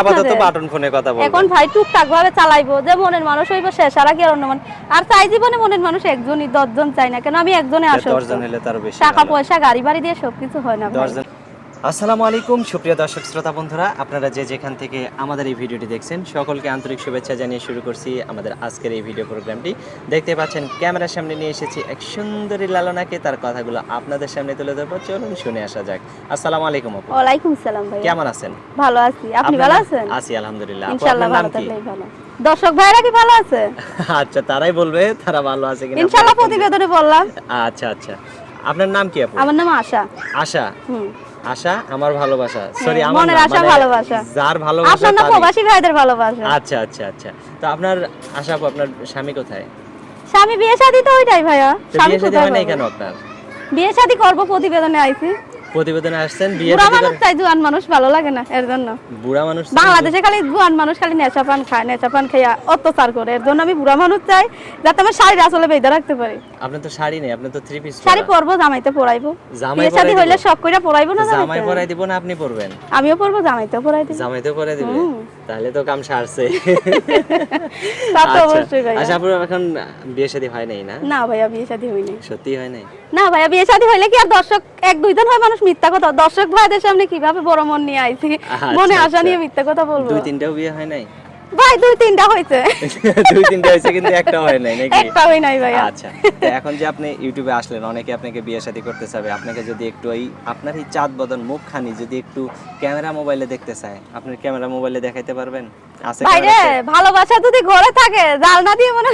আপাতত বাটন ফোনে কথা বলব। এখন ভাই টুকটাক ভাবে চালাইবো যে মনের মানুষ হইব শেষ আর কি আর অন্য মানুষ আর চাই জীবনে মনের মানুষ একজনই দশজন চাই না কেন আমি একজনে আসো দশজন হলে তার বেশি টাকা পয়সা গাড়ি বাড়ি দিয়ে সবকিছু হয় না দশজন আসসালামু আলাইকুম সুপ্রিয় দর্শক শ্রোতা বন্ধুরা আপনারা যে যেখান থেকে আমাদের এই ভিডিওটি দেখছেন সকলকে আন্তরিক শুভেচ্ছা জানিয়ে শুরু করছি আমাদের আজকের এই ভিডিও প্রোগ্রামটি। দেখতে পাচ্ছেন ক্যামেরার সামনে নিয়ে এসেছি এক সুন্দরী লালনাকে তার কথাগুলো আপনাদের সামনে তুলে ধরবো। চলুন শুনে আসা যাক। আসসালামু আলাইকুম আপু। ওয়ালাইকুম সালাম ভাই কেমন আছেন? ভালো আছি। আপনি ভালো? আছেন? আছি আলহামদুলিল্লাহ। আপনার নাম কি? ভালো। দর্শক ভাইরা কি ভালো আছে? আচ্ছা তারাই বলবে তারা ভালো আছে কিনা। ইনশাআল্লাহ প্রতিবেদনে বললাম। আচ্ছা আচ্ছা। আপনার নাম কি আপু? আমার নাম আশা। আশা? হুম। আশা আমার ভালোবাসা। সরি হ্যাঁ, আমার মনের আশা, মানে ভালোবাসা। যার ভালোবাসা আপনার না। প্রবাসী ভাইদের ভালোবাসা। আচ্ছা আচ্ছা আচ্ছা। তো আপনার আশা আপু আপনার স্বামী কোথায়? স্বামী বিয়ে শাদী তো ওইটাই ভাইয়া। স্বামী কোথায় নাই কেন আপনার? বিয়ে শাদী করব প্রতিবেদনে আইছি। প্রতিবেদনে আসছেন বিয়ে বুড়া মানুষ চাই জুয়ান মানুষ ভালো লাগে না এর জন্য। বুড়া মানুষ বাংলাদেশে খালি জুয়ান মানুষ খালি নেশা পান খায় নেশা পান খাইয়া অত্যাচার করে। এর জন্য আমি বুড়া মানুষ চাই যাতে আমার শাড়ির আসলে বেঁধে রাখতে পারি। আপনার তো শাড়ি নেই আপনার তো থ্রি পিস শাড়ি পরবো জামাইতে পরাইবো। জামাই পরাই হইলে? শখ করে পরাইবো না জামাই পরাই দিব না আপনি পরবেন। আমিও পরবো জামাইতে পরাই দিব। করে দিবে। তাহলে তো কাম সারছে। তা তো আচ্ছা অবশ্যই ভাইয়া। আচ্ছা আপনার এখন বিয়ে শাদী হয় নাই না? না ভাইয়া বিয়ে শাদী হয়নি। সত্যি হয় নাই? না ভাইয়া বিয়ে শাদী হইলে কি আর দর্শক এক দুই দিন হয় মানুষ মিথ্যা কথা। দর্শক ভাইদের সামনে কীভাবে বড় মন নিয়ে আইছি? আচ্ছা, মনে আশা আচ্ছা। নিয়ে মিথ্যা কথা বলব। দুই তিনটাও বিয়ে হয় নাই? ভাই দুই তিনটা হয়েছে দুই তিনটা হয়েছে কিন্তু একটা হয় নাই নাকি? একটা হই নাই ভাইয়া। আচ্ছা তো এখন যে আপনি ইউটিউবে আসলেন অনেকে আপনাকে বিয়ে শাদী করতে চাবে। আপনাকে যদি একটু এই আপনার এই চাঁদ বদন মুখখানি যদি একটু ক্যামেরা মোবাইলে দেখতে চায় আপনি ক্যামেরা মোবাইলে দেখাইতে পারবেন? আছে ভাই রে ভালোবাসা যদি ঘরে থাকে জাল না দিয়ে মনে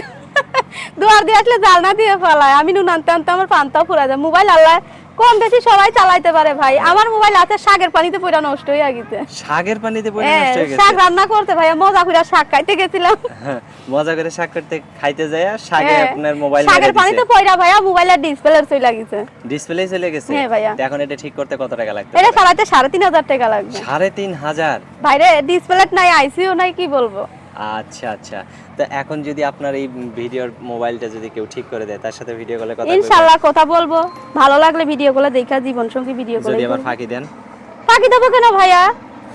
দুয়ার দিয়ে আসলে জালনা দিয়ে ফেলায়। আমি নুন আনতে আনতে আমার পান্তাও ফুরা যায়। মোবাইল আল্লাহ কম বেশি সবাই চালাইতে পারে ভাই। আমার মোবাইল আছে শাকের পানিতে পুরা নষ্ট হয়ে গেছে। শাকের পানিতে পড়ে হ্যাঁ, নষ্ট হয়ে গেছে? শাক রান্না করতে ভাই মজা করে শাক খাইতে গেছিলাম। হ্যাঁ, মজা করে শাক করতে খাইতে যায় শাকে হ্যাঁ, আপনার মোবাইল শাকের পানিতে পয়রা ভাইয়া মোবাইলের ডিসপ্লে চলে গেছে। ডিসপ্লে চলে গেছে? হ্যাঁ, ভাইয়া। এখন এটা ঠিক করতে কত টাকা লাগবে এটা তিন হাজার টাকা লাগবে। সাড়ে তিন হাজার? ভাইরে ডিসপ্লে নাই আইসিও নাই কি বলব? আচ্ছা আচ্ছা। তো এখন যদি আপনার এই ভিডিওর মোবাইলটা যদি কেউ ঠিক করে দেয় তার সাথে ভিডিও কলে কথা ইনশাআল্লাহ কথা বলব। ভালো লাগলে ভিডিও কলে দেখা জীবন সঙ্গী ভিডিও কলে যদি আমার ফাঁকি দেন। ফাঁকি দেব কেন ভাইয়া?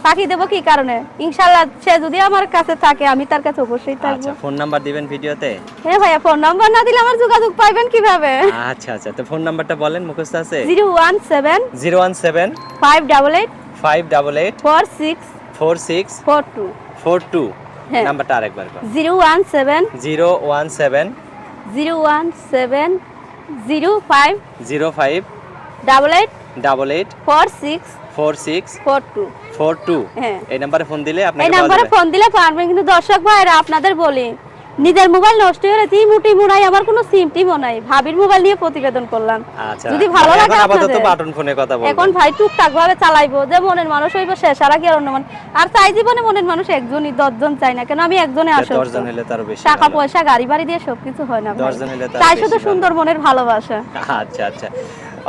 ফাঁকি দেব কি কারণে? ইনশাআল্লাহ সে যদি আমার কাছে থাকে আমি তার কাছে অবশ্যই থাকব। আচ্ছা ফোন নাম্বার দিবেন ভিডিওতে? হ্যাঁ ভাইয়া ফোন নাম্বার না দিলে আমার যোগাযোগ পাইবেন কীভাবে? আচ্ছা আচ্ছা। তো ফোন নাম্বারটা বলেন মুখস্থ আছে? 017 017 588 588 46 46 42 42 নাম্বারটা আরেকবার zero one seven zero one seven zero one seven zero five zero five double eight double eight four six four six four two. Four two. হ্যাঁ। এই নাম্বারে ফোন দিলে এই নাম্বারে ফোন দিলে পারবেন কিন্তু দর্শক ভাইরা আপনাদের বলি নিজের মোবাইল নষ্ট হয়ে গেছে মুটি মুনাই আমার কোনো সিম টিমও নাই। ভাবির মোবাইল নিয়ে প্রতিবেদন করলাম। আচ্ছা যদি ভালো লাগে এখন আপাতত বাটন ফোনে কথা বলব। এখন ভাই টুকটাক ভাবে চালাইবো যে মনের মানুষ হইব শেষ আর কি আর অন্য মানুষ আর চাই জীবনে মনের মানুষ একজনই দশজন চাই না কেন আমি একজনে আসো দশজন হলে তার বেশি টাকা পয়সা গাড়ি বাড়ি দিয়ে সবকিছু হয় না। দশজন হলে তার চাই শুধু সুন্দর মনের ভালোবাসা। আচ্ছা আচ্ছা।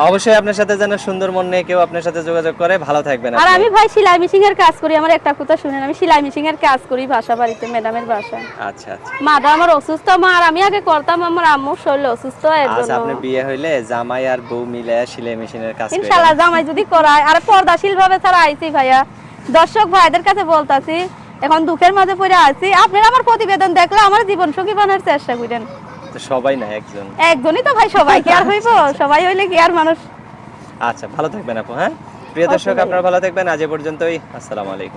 অবশ্যই আপনার সাথে যেন সুন্দর মন নিয়ে কেউ আপনার সাথে যোগাযোগ করে ভালো থাকবেন আর আমি ভাই সেলাই মেশিং এর কাজ করি আমার একটা কথা শুনেন আমি সেলাই মেশিং এর কাজ করি বাসা বাড়িতে ম্যাডামের বাসায়। আচ্ছা আচ্ছা। মাটা আমার অসুস্থ মা আর আমি আগে করতাম আমার আম্মুর শরীর অসুস্থ এর আচ্ছা আপনি বিয়ে হইলে জামাই আর বউ মিলে সেলাই মেশিনের কাজ ইনশাল্লাহ জামাই যদি করায় আর পর্দাশীল ভাবে ছাড়া আইছি ভাইয়া। দর্শক ভাইদের কাছে বলতাছি এখন দুঃখের মাঝে পড়ে আছি আপনারা আমার প্রতিবেদন দেখলে আমার জীবন সঙ্গী বানার চেষ্টা করেন। সবাই না একজন। একজনই তো ভাই সবাই কি আর হইব? সবাই হইলে কি আর মানুষ? আচ্ছা ভালো থাকবেন আপু হ্যাঁ? প্রিয় দর্শক আপনারা ভালো থাকবেন। আজ এ পর্যন্তই। আসসালামু আলাইকুম।